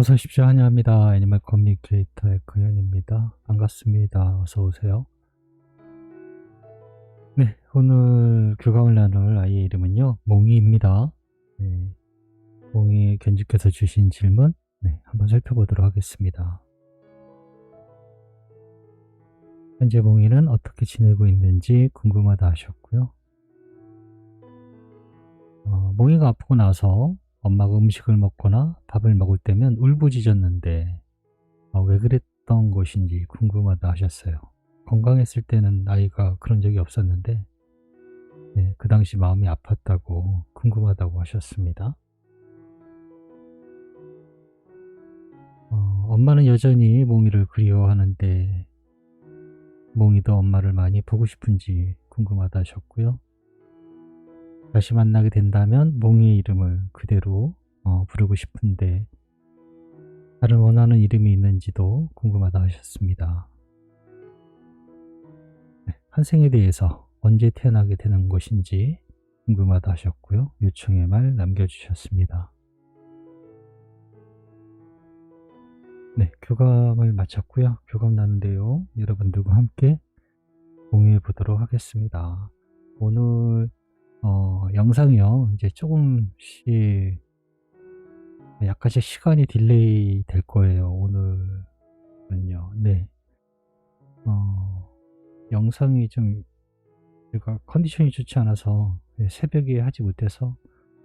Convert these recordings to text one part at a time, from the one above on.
어서 오십시오. 환영합니다. 애니멀 커뮤니케이터의 그현입니다. 반갑습니다. 어서 오세요. 네, 오늘 교감을 나눌 아이의 이름은요, 몽이입니다. 네, 몽이 견주께서 주신 질문, 네, 한번 살펴보도록 하겠습니다. 현재 몽이는 어떻게 지내고 있는지 궁금하다 하셨고요. 어, 몽이가 아프고 나서 엄마가 음식을 먹거나 밥을 먹을 때면 울부짖었는데 어, 왜 그랬던 것인지 궁금하다 하셨어요. 건강했을 때는 아이가 그런 적이 없었는데 네, 그 당시 마음이 아팠다고 궁금하다고 하셨습니다. 어, 엄마는 여전히 몽이를 그리워하는데 몽이도 엄마를 많이 보고 싶은지 궁금하다 하셨고요. 다시 만나게 된다면 몽이의 이름을 그대로 어, 부르고 싶은데 다른 원하는 이름이 있는지도 궁금하다 하셨습니다. 네, 한생에 대해서 언제 태어나게 되는 것인지 궁금하다 하셨고요. 요청의 말 남겨주셨습니다. 네, 교감을 마쳤고요. 교감 나는데요. 여러분들과 함께 공유해 보도록 하겠습니다. 오늘 어, 영상이요. 이제 조금씩 약간씩 시간이 딜레이 될 거예요. 오늘은요. 네. 어, 영상이 좀 제가 컨디션이 좋지 않아서 네, 새벽에 하지 못해서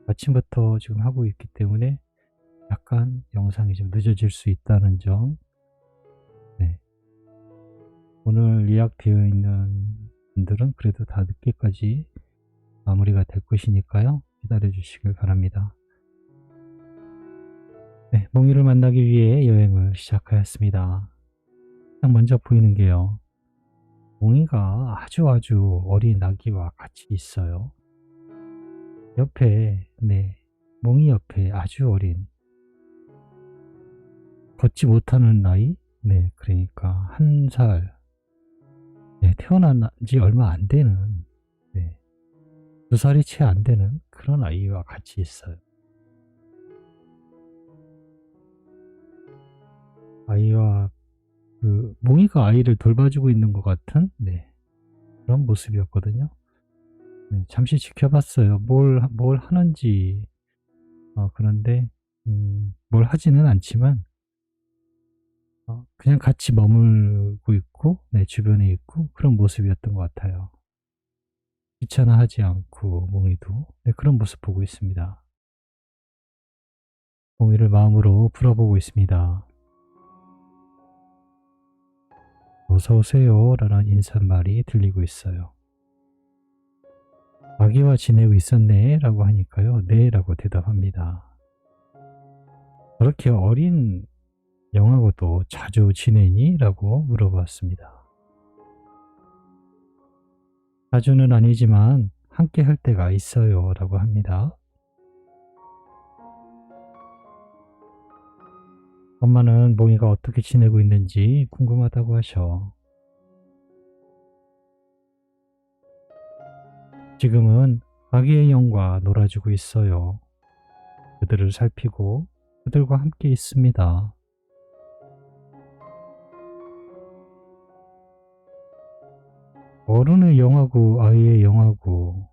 아침부터 지금 하고 있기 때문에 약간 영상이 좀 늦어질 수 있다는 점. 네. 오늘 예약되어 있는 분들은 그래도 다 늦게까지 마무리가 될 것이니까요. 기다려 주시길 바랍니다. 네, 몽이를 만나기 위해 여행을 시작하였습니다. 가장 먼저 보이는 게요. 몽이가 아주 아주 어린 아기와 같이 있어요. 옆에, 네, 몽이 옆에 아주 어린 걷지 못하는 나이? 네, 그러니까 한 살, 네, 태어난 지 얼마 안 되는, 네, 두 살이 채 안 되는 그런 아이와 같이 있어요. 아이와 그 몽이가 아이를 돌봐주고 있는 것 같은 네, 그런 모습이었거든요. 네, 잠시 지켜봤어요. 뭘, 뭘 하는지. 어, 그런데, 음, 뭘 하지는 않지만, 어, 그냥 같이 머물고 있고, 네, 주변에 있고, 그런 모습이었던 것 같아요. 귀찮아하지 않고, 몽이도, 네, 그런 모습 보고 있습니다. 몽이를 마음으로 풀어보고 있습니다. 어서오세요. 라는 인사말이 들리고 있어요. 아기와 지내고 있었네. 라고 하니까요. 네. 라고 대답합니다. 그렇게 어린 영하고도 자주 지내니? 라고 물어봤습니다. 자주는 아니지만 함께 할 때가 있어요. 라고 합니다. 엄마는 몽이가 어떻게 지내고 있는지 궁금하다고 하셔. 지금은 아기의 영과 놀아주고 있어요. 그들을 살피고 그들과 함께 있습니다. 어른의 영하고 아이의 영하고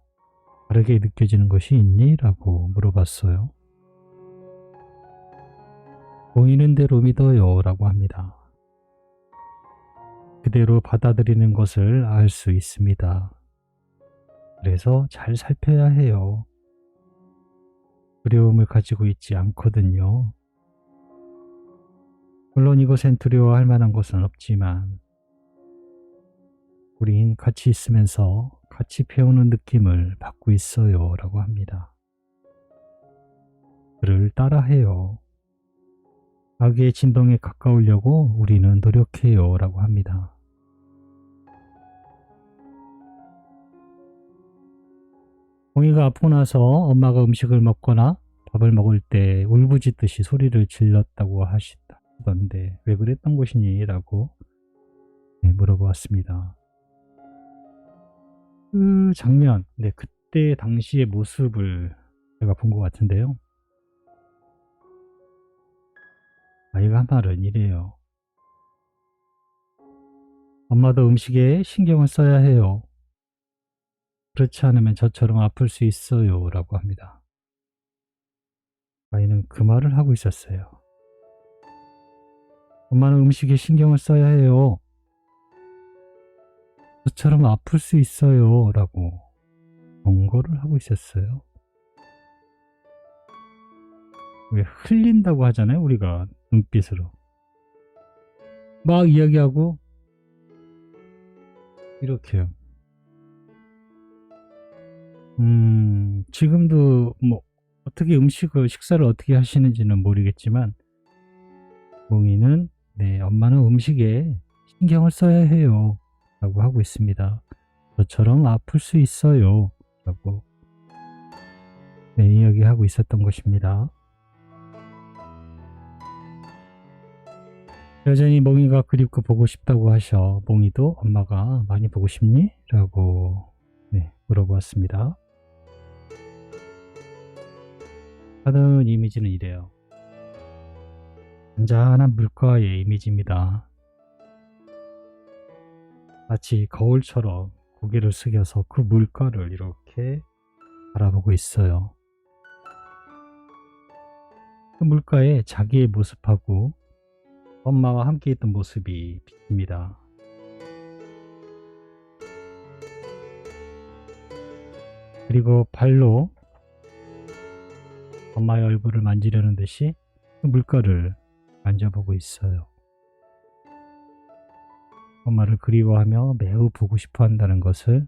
다르게 느껴지는 것이 있니? 라고 물어봤어요. 보이는 대로 믿어요 라고 합니다. 그대로 받아들이는 것을 알 수 있습니다. 그래서 잘 살펴야 해요. 두려움을 가지고 있지 않거든요. 물론 이곳엔 두려워할 만한 것은 없지만 우린 같이 있으면서 같이 배우는 느낌을 받고 있어요 라고 합니다. 그를 따라해요. 아기의 진동에 가까우려고 우리는 노력해요 라고 합니다. 공이가 아프고 나서 엄마가 음식을 먹거나 밥을 먹을 때 울부짖듯이 소리를 질렀다고 하시던데 왜 그랬던 것이니? 라고 네, 물어보았습니다. 그 장면, 네, 그때 당시의 모습을 제가 본 것 같은데요. 아이가 한 말은 이래요. 엄마도 음식에 신경을 써야 해요. 그렇지 않으면 저처럼 아플 수 있어요. 라고 합니다. 아이는 그 말을 하고 있었어요. 엄마는 음식에 신경을 써야 해요. 저처럼 아플 수 있어요. 라고 경고를 하고 있었어요. 왜 흘린다고 하잖아요. 우리가 눈빛으로. 막 이야기하고 이렇게요. 음, 지금도 뭐 어떻게 음식을 식사를 어떻게 하시는지는 모르겠지만 몽이는 네, 엄마는 음식에 신경을 써야 해요. 라고 하고 있습니다. 저처럼 아플 수 있어요. 라고 네, 이야기하고 있었던 것입니다. 여전히 몽이가 그립고 보고 싶다고 하셔 몽이도 엄마가 많이 보고 싶니? 라고 네, 물어보았습니다. 하는 이미지는 이래요. 잔잔한 물가의 이미지입니다. 마치 거울처럼 고개를 숙여서 그 물가를 이렇게 바라보고 있어요. 그 물가에 자기의 모습하고 엄마와 함께 있던 모습이 비칩니다. 그리고 발로 엄마의 얼굴을 만지려는 듯이 그 물가를 만져보고 있어요. 엄마를 그리워하며 매우 보고 싶어 한다는 것을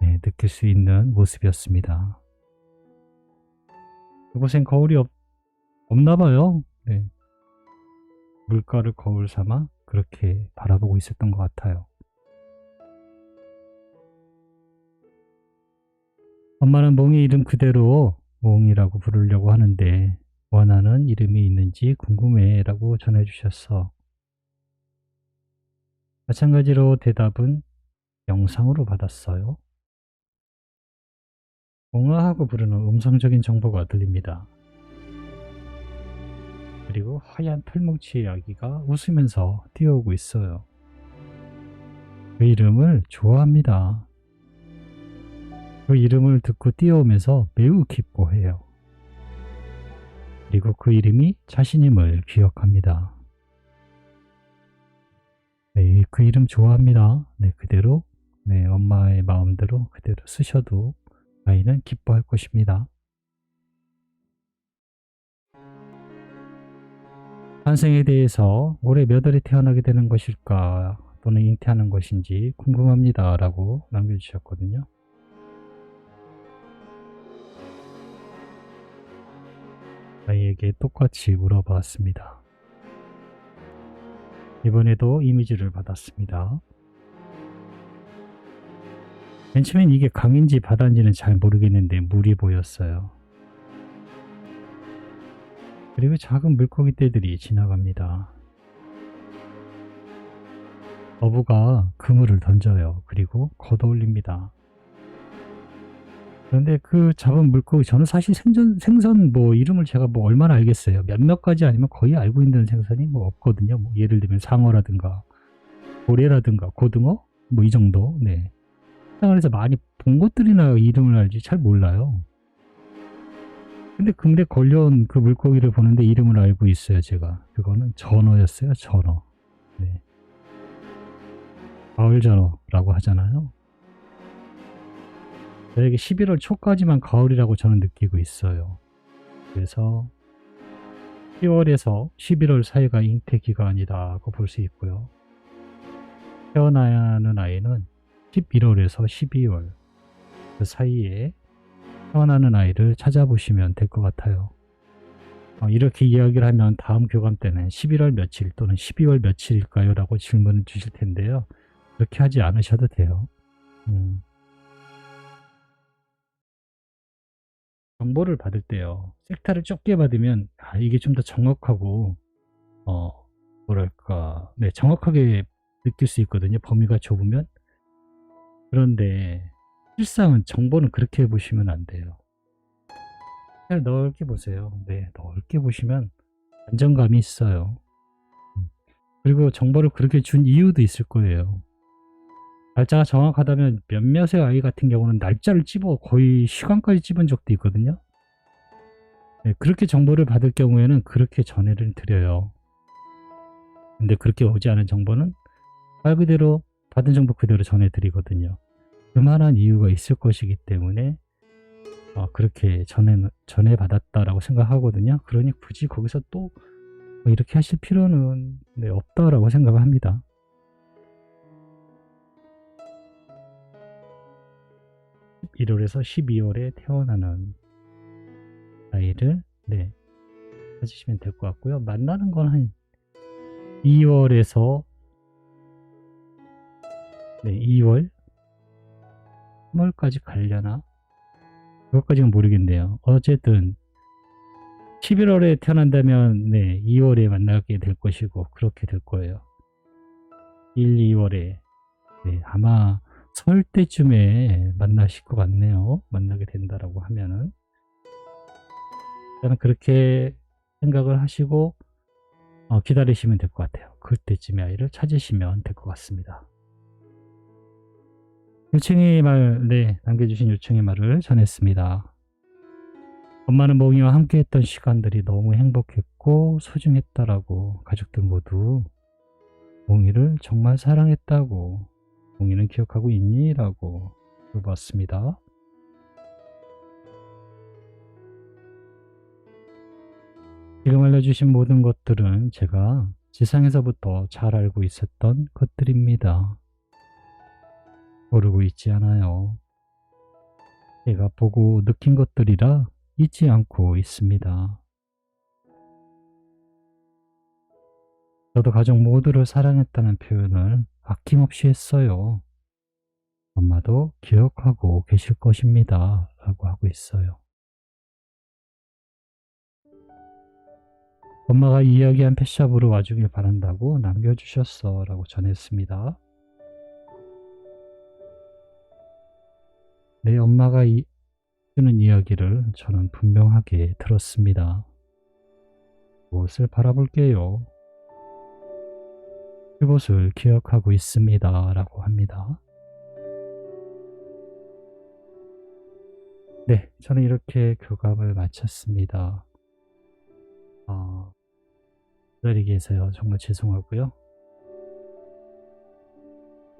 네, 느낄 수 있는 모습이었습니다. 그곳엔 거울이 없, 없나 봐요. 네. 물가를 거울 삼아 그렇게 바라보고 있었던 것 같아요. 엄마는 몽이 이름 그대로 몽이라고 부르려고 하는데 원하는 이름이 있는지 궁금해 라고 전해주셨어. 마찬가지로 대답은 영상으로 받았어요. 몽아하고 부르는 음성적인 정보가 들립니다. 그리고 하얀 털뭉치의 아기가 웃으면서 뛰어오고 있어요. 그 이름을 좋아합니다. 그 이름을 듣고 뛰어오면서 매우 기뻐해요. 그리고 그 이름이 자신임을 기억합니다. 네, 그 이름 좋아합니다. 네, 그대로, 네, 엄마의 마음대로 그대로 쓰셔도 아이는 기뻐할 것입니다. 환생에 대해서 올해 몇 월에 태어나게 되는 것일까 또는 잉태하는 것인지 궁금합니다. 라고 남겨주셨거든요. 아이에게 똑같이 물어봤습니다. 이번에도 이미지를 받았습니다. 맨 처음엔 이게 강인지 바다인지는 잘 모르겠는데 물이 보였어요. 그리고 작은 물고기 떼들이 지나갑니다. 어부가 그물을 던져요. 그리고 걷어올립니다. 그런데 그 잡은 물고기 저는 사실 생선, 생선 뭐 이름을 제가 뭐 얼마나 알겠어요. 몇몇 가지 아니면 거의 알고 있는 생선이 뭐 없거든요. 뭐 예를 들면 상어라든가 고래라든가 고등어 뭐 이 정도. 네. 그래서 많이 본 것들이나 이름을 알지 잘 몰라요. 근데 근데 걸려온 그 물고기를 보는데 이름을 알고 있어요, 제가. 그거는 전어였어요, 전어. 네. 가을 전어라고 하잖아요. 저에게 11월 초까지만 가을이라고 저는 느끼고 있어요. 그래서 10월에서 11월 사이가 잉태 기간이라고 볼 수 있고요. 태어나야 하는 아이는 11월에서 12월 그 사이에 태어나는 아이를 찾아보시면 될 것 같아요. 어, 이렇게 이야기를 하면 다음 교감 때는 11월 며칠 또는 12월 며칠일까요? 라고 질문을 주실 텐데요. 그렇게 하지 않으셔도 돼요. 음. 정보를 받을 때요. 섹타를 좁게 받으면 아, 이게 좀 더 정확하고 어 뭐랄까 네 정확하게 느낄 수 있거든요. 범위가 좁으면 그런데 실상은 정보는 그렇게 보시면 안 돼요. 그냥 넓게 보세요. 네, 넓게 보시면 안정감이 있어요. 음. 그리고 정보를 그렇게 준 이유도 있을 거예요. 날짜가 정확하다면 몇몇의 아이 같은 경우는 날짜를 찝어 거의 시간까지 찝은 적도 있거든요. 네, 그렇게 정보를 받을 경우에는 그렇게 전해를 드려요. 근데 그렇게 오지 않은 정보는 말 그대로 받은 정보 그대로 전해드리거든요. 그만한 이유가 있을 것이기 때문에 어, 그렇게 전해, 전해 받았다라고 생각하거든요. 그러니 굳이 거기서 또 이렇게 하실 필요는 네, 없다라고 생각을 합니다. (11월에서) (12월에) 태어나는 아이를 네 찾으시면 될 것 같고요. 만나는 건 한 2월에서 네 2월 3월까지 가려나? 그것까지는 모르겠네요. 어쨌든 11월에 태어난다면 네 2월에 만나게 될 것이고 그렇게 될 거예요. 1, 2월에 네, 아마 설 때쯤에 만나실 것 같네요. 만나게 된다라고 하면은 저는 그렇게 생각을 하시고 어, 기다리시면 될 것 같아요. 그때쯤에 아이를 찾으시면 될 것 같습니다. 요청의 말, 네, 남겨주신 요청의 말을 전했습니다. 엄마는 몽이와 함께했던 시간들이 너무 행복했고 소중했다라고 가족들 모두 몽이를 정말 사랑했다고 몽이는 기억하고 있니? 라고 물어봤습니다. 지금 알려주신 모든 것들은 제가 지상에서부터 잘 알고 있었던 것들입니다. 모르고 있지 않아요. 제가 보고 느낀 것들이라 잊지 않고 있습니다. 저도 가족 모두를 사랑했다는 표현을 아낌없이 했어요. 엄마도 기억하고 계실 것입니다. 라고 하고 있어요. 엄마가 이야기한 펫샵으로 와주길 바란다고 남겨주셨어 라고 전했습니다. 내 엄마가 이, 주는 이야기를 저는 분명하게 들었습니다. 무엇을 바라볼게요? 그곳을 기억하고 있습니다. 라고 합니다. 네, 저는 이렇게 교감을 마쳤습니다. 어, 기다리게 해서요. 정말 죄송하고요.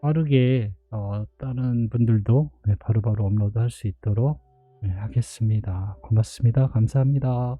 빠르게 어, 다른 분들도 네, 바로바로 업로드 할 수 있도록 네, 하겠습니다. 고맙습니다. 감사합니다.